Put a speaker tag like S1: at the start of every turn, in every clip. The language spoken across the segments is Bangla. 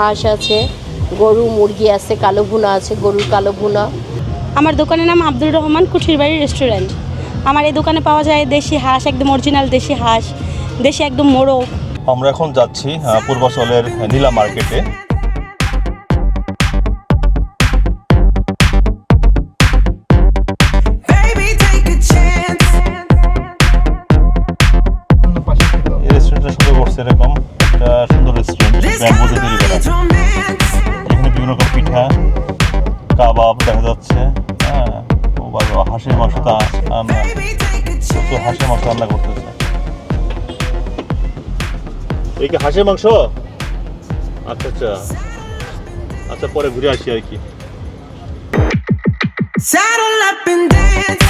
S1: হাঁস আছে গরু মুরগি আছে কালো ভুনা আছে গরুর কালো ভুনা।
S2: আমার দোকানের নাম আব্দুর রহমান কুঠির বাড়ি রেস্টুরেন্ট। আমার এই দোকানে পাওয়া যায় দেশি হাঁস একদম অরিজিনাল দেশি হাঁস দেশি একদম মোড়ক
S3: আমরা এখন যাচ্ছি পূর্বাচলের নীলা মার্কেটে। হাঁসের মাংস তা রান্না
S4: Baby, take a
S3: তো হাঁসের মাংস রান্না করতেছে। এই কি হাঁসের মাংস? আচ্ছা আচ্ছা। আচ্ছা পরে ঘুরে আসি আর কি।
S4: Saddle up and dance.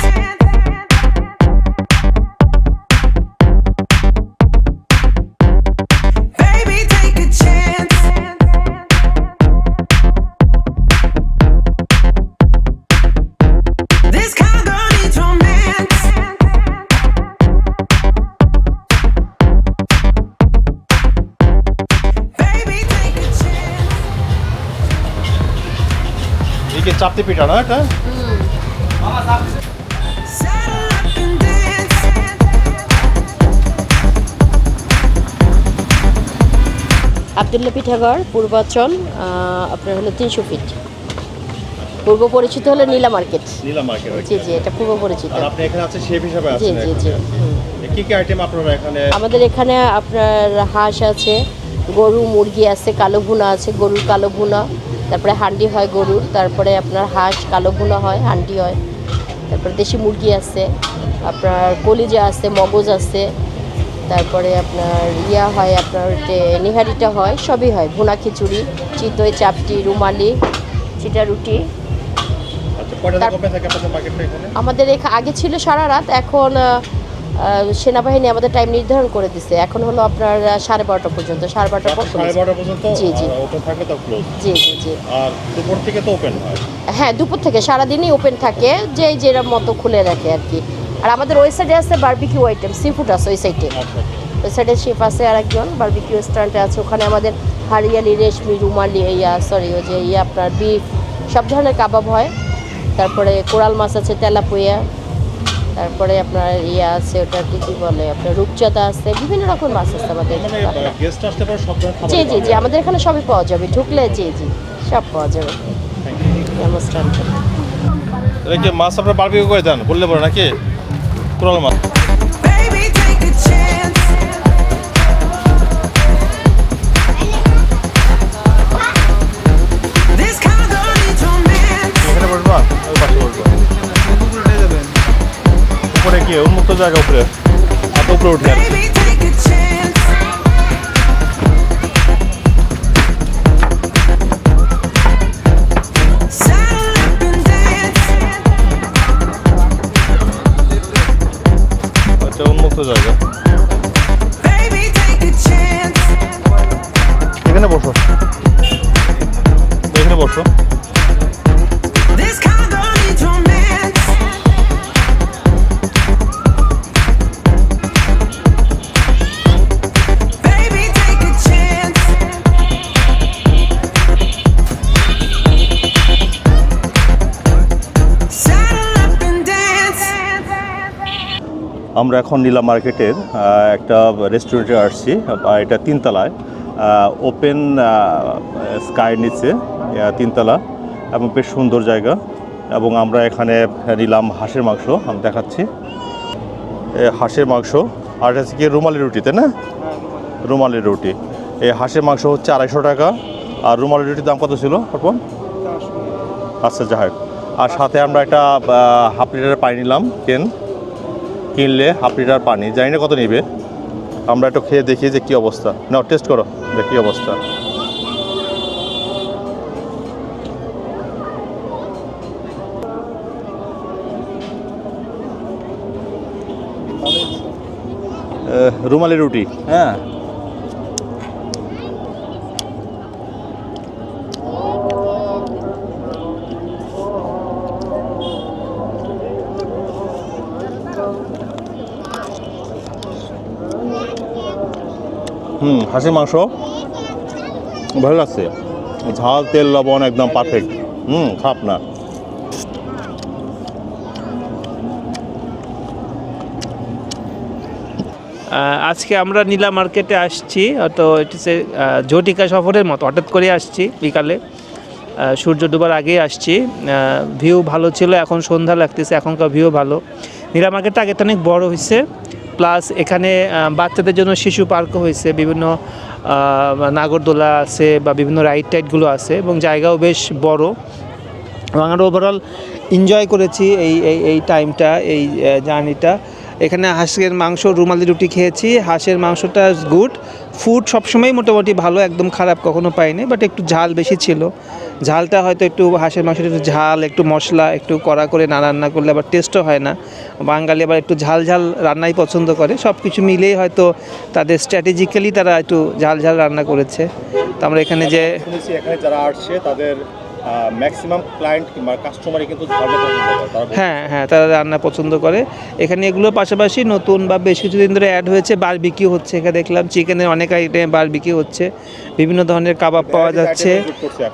S3: কি চাপতি পিঠা না এটা
S4: dance.
S1: আবদুল্লা পিঠাঘর পূর্বাচল আপনার হলো তিনশো ফিট পূর্ব পরিচিত হলো নীলা মার্কেট
S3: নীলা মার্কেট
S1: জি জি এটা পূর্ব পরিচিত
S3: আর আপনি এখানে আছেন শেফ হিসাবে
S1: জি
S3: আছেন
S1: জি জি
S3: এখানে।
S1: হুম।
S3: কি কি আইটেম আপনারা এখানে
S1: আমাদের এখানে আপনার হাঁস আছে গরু মুরগি আছে কালো ভুনা আছে গরুর কালো ভুনা তারপরে হান্ডি হয় গরুর তারপরে আপনার হাঁস কালো ভুনা হয় হান্ডি হয়। তারপরে দেশি মুরগি আছে আপনার কলিজা আছে মগজ আছে তারপরে আপনার ইয়া হয় আপনার যে নিহারিটা হয় সবই হয়। ভুনা খিচুড়ি চিতই চাপটি রুমালি চিটা রুটি।
S3: আচ্ছা
S1: আমাদের আগে ছিল সারা রাত এখন সেনাবাহিনী আমাদের টাইম নির্ধারণ করে দিছে। এখন হলো আপনার সাড়ে বারোটা পর্যন্ত সাড়ে।
S3: বারোটা পর্যন্ত।
S1: জি, জি। জি জি জি।
S3: আর দুপুর থেকে তো ওপেন হয়।
S1: হ্যাঁ দুপুর থেকে সারাদিনই ওপেন থাকে যে যেরকম মতো খুলে রাখে আর কি। আর আমাদের ওই সাইডে আছে বারবিকিউ আইটেম সি ফুড আছে ওই সাইডে
S3: আচ্ছা
S1: ওই সাইডে শেফ আছে আর একজন বারবিকিউ রেস্টুরেন্টে আছে। ওখানে আমাদের হারিয়ালি রেশমি রুমালি ইয়া সরি ওই যে ইয়ে আপনার বিফ সব ধরনের কাবাব হয়। তারপরে কোরাল মাছ আছে তেলাপুয়া। তারপরে আপনার ইয়ে আছে ওটা কি কি বলে আপনার রূপচাঁদা আছে বিভিন্ন রকম মাছ আছে আমাদের
S3: এখানে গেস্ট আসতে পারে সব ধরনের খাবার
S1: জি জি জি আমাদের এখানে সবই পাওয়া যাবে ঢুকলে জি জি সব পাওয়া যাবে।
S3: নমস্কার। মাছ আপনার বারবিকিউ করে দেন বললে পারে নাকি? কোরাল মাছ। কি উন্মুক্ত জায়গা উপরে হাত উপরে উঠে আর কি।
S4: Baby, take
S3: আমরা এখন নীলা মার্কেটের একটা রেস্টুরেন্টে আসছি এটা তিনতলায় ওপেন স্কাই নিচে তিনতলা, এবং বেশ সুন্দর জায়গা, এবং আমরা এখানে নিলাম হাঁসের মাংস, আমি দেখাচ্ছি। হাঁসের মাংস, আর হচ্ছে কি রুমালি রুটি, তাই না? রুমালি রুটি। এই হাঁসের মাংস হচ্ছে আড়াইশো টাকা, আর রুমালি রুটির দাম কত ছিল, অর্পণ? আচ্ছা যাই আর সাথে আমরা একটা হাফ লিটারের পানি নিলাম, কেন? কিনলে হাফ লিটার পানি, জানি না কত নিবে। আমরা একটু খেয়ে দেখি যে কী অবস্থা। না টেস্ট করো দেখ কী অবস্থা। রুমালি রুটি। হ্যাঁ। হুম হাঁসের মাংস। ভালো লাগছে। ঝাল, তেল, লবণ একদম পারফেক্ট হুম খারাপ না।
S5: আজকে আমরা নীলা মার্কেটে আসছি। তো এটি সে ঝটিকা সফরের মতো। হঠাৎ করে আসছি বিকালে। সূর্য ডোবার আগেই আসছি। ভিউ ভালো ছিল, এখন সন্ধ্যা লাগতেছে, এখনকার ভিউ ভালো। নীলা মার্কেটটা আগে তো অনেক বড় হয়েছে। প্লাস এখানে বাচ্চাদের জন্য শিশু পার্কও হয়েছে, বিভিন্ন নাগরদোলা আছে বা বিভিন্ন রাইড টাইডগুলো আছে এবং জায়গাও বেশ বড়। এবং আমরা ওভারঅল এনজয় করেছি এই এই এই টাইমটা এই জার্নিটা এখানে হাঁসের মাংস, রুমালি রুটি খেয়েছি। হাঁসের মাংসটা গুড ফুড সবসময় মোটামুটি ভালো, একদম খারাপ কখনো পাইনি বাট একটু ঝাল বেশি ছিল। ঝালটা হয়তো একটু হাঁসের মাংসের একটু ঝাল, একটু মশলা, একটু কড়া করে না রান্না করলে আবার টেস্টও হয় না। বাঙালি আবার একটু ঝাল ঝাল রান্নাই পছন্দ করে সব কিছু মিলেই হয়তো তাদের স্ট্র্যাটেজিক্যালি তারা একটু ঝাল ঝাল রান্না করেছে। তো আমরা এখানে যে
S3: এখানে যারা আসছে, তাদের ম্যাক্সিমাম ক্লায়েন্ট কিংবা কাস্টমারই কিন্তু ঝালটা পছন্দ করে
S5: হ্যাঁ হ্যাঁ তারা রান্না পছন্দ করে। এখানে এগুলোর পাশাপাশি নতুন বা বেশ কিছুদিন ধরে অ্যাড হয়েছে বারবিকিউ হচ্ছে। এখানে দেখলাম চিকেনের অনেক আইটেম বারবিকিউ হচ্ছে। বিভিন্ন ধরনের কাবাব পাওয়া যাচ্ছে।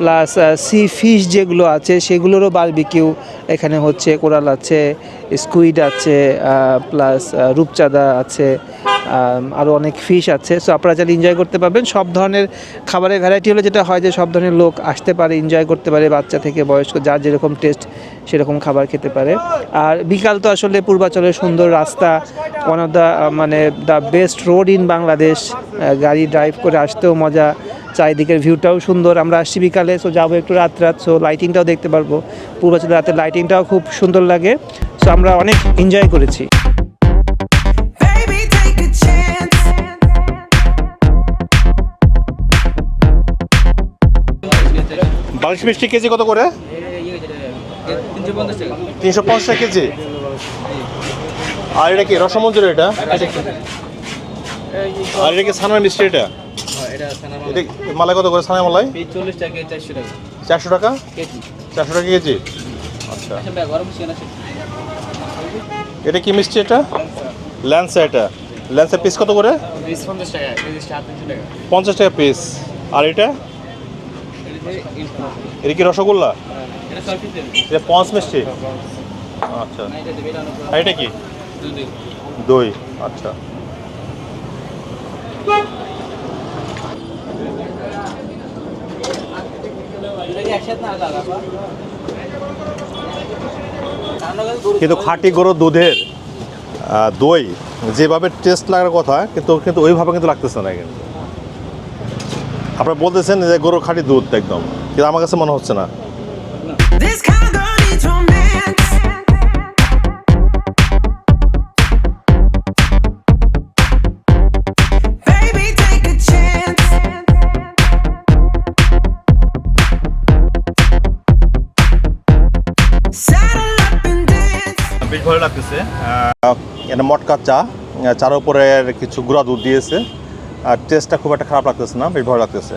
S5: প্লাস সি ফিশ যেগুলো আছে সেগুলোরও বারবিকিউ এখানে হচ্ছে। কোরাল আছে স্কুইড আছে প্লাস রূপচাঁদা আছে আরও অনেক ফিশ আছে। সো আপনারা চাইলে এনজয় করতে পারবেন। সব ধরনের খাবারের ভ্যারাইটি হলে যেটা হয় যে, সব ধরনের লোক আসতে পারে এনজয় করতে পারে, বাচ্চা থেকে বয়স্ক, যার যেরকম টেস্ট সেরকম খাবার খেতে পারে। আর বিকাল তো আসলে পূর্বাচলের সুন্দর রাস্তা ওয়ান অফ দ্য মানে the best road in Bangladesh. গাড়ি ড্রাইভ করে আসতেও মজা, চারিদিকের ভিউটাও সুন্দর। আমরা আসছি বিকালে সো যাব একটু রাত রাত সো লাইটিংটাও দেখতে পারব। পূর্বাচলের রাতের লাইটিংটাও খুব সুন্দর লাগে। সো আমরা অনেক এনজয় করেছি।
S3: বালিশ মিষ্টি কেজি কত করে? তিনশো পঞ্চাশ টাকা। কেজি। আর এটা কি রসমঞ্জুর এটা? আর এটা কি সানার মিষ্টি এটা? মালাই কত করে সানা মালাই
S6: চারশো টাকা?
S3: চারশো টাকা
S6: কেজি।
S3: আচ্ছা।
S6: এটা
S3: কি মিষ্টি এটা? ল্যান্সা এটা। ল্যান্সের পিস কত করে?
S6: পঞ্চাশ টাকা
S3: পিস আর এটা? এটা কি রসগোল্লা?
S6: এটা দেবে।
S3: এটা পঞ্চ মিষ্টি? আচ্ছা।
S6: এটা
S3: আর কি? দই। আচ্ছা। কিন্তু খাঁটি গরুর দুধের দই যেভাবে টেস্ট লাগার কথা কিন্তু কিন্তু ওইভাবে কিন্তু লাগতেছে না কিন্তু। আপনারা বলতেছেন যে গরুর খাঁটি দুধ একদম কিন্তু আমার কাছে মনে হচ্ছে না. বেশ ভালো লাগতেছে। এটা মটকা চা চার উপরে কিছু গুঁড়া দুধ দিয়েছে। আর টেস্টটা খুব একটা খারাপ লাগতেছে না বেশ ভালো লাগতেছে।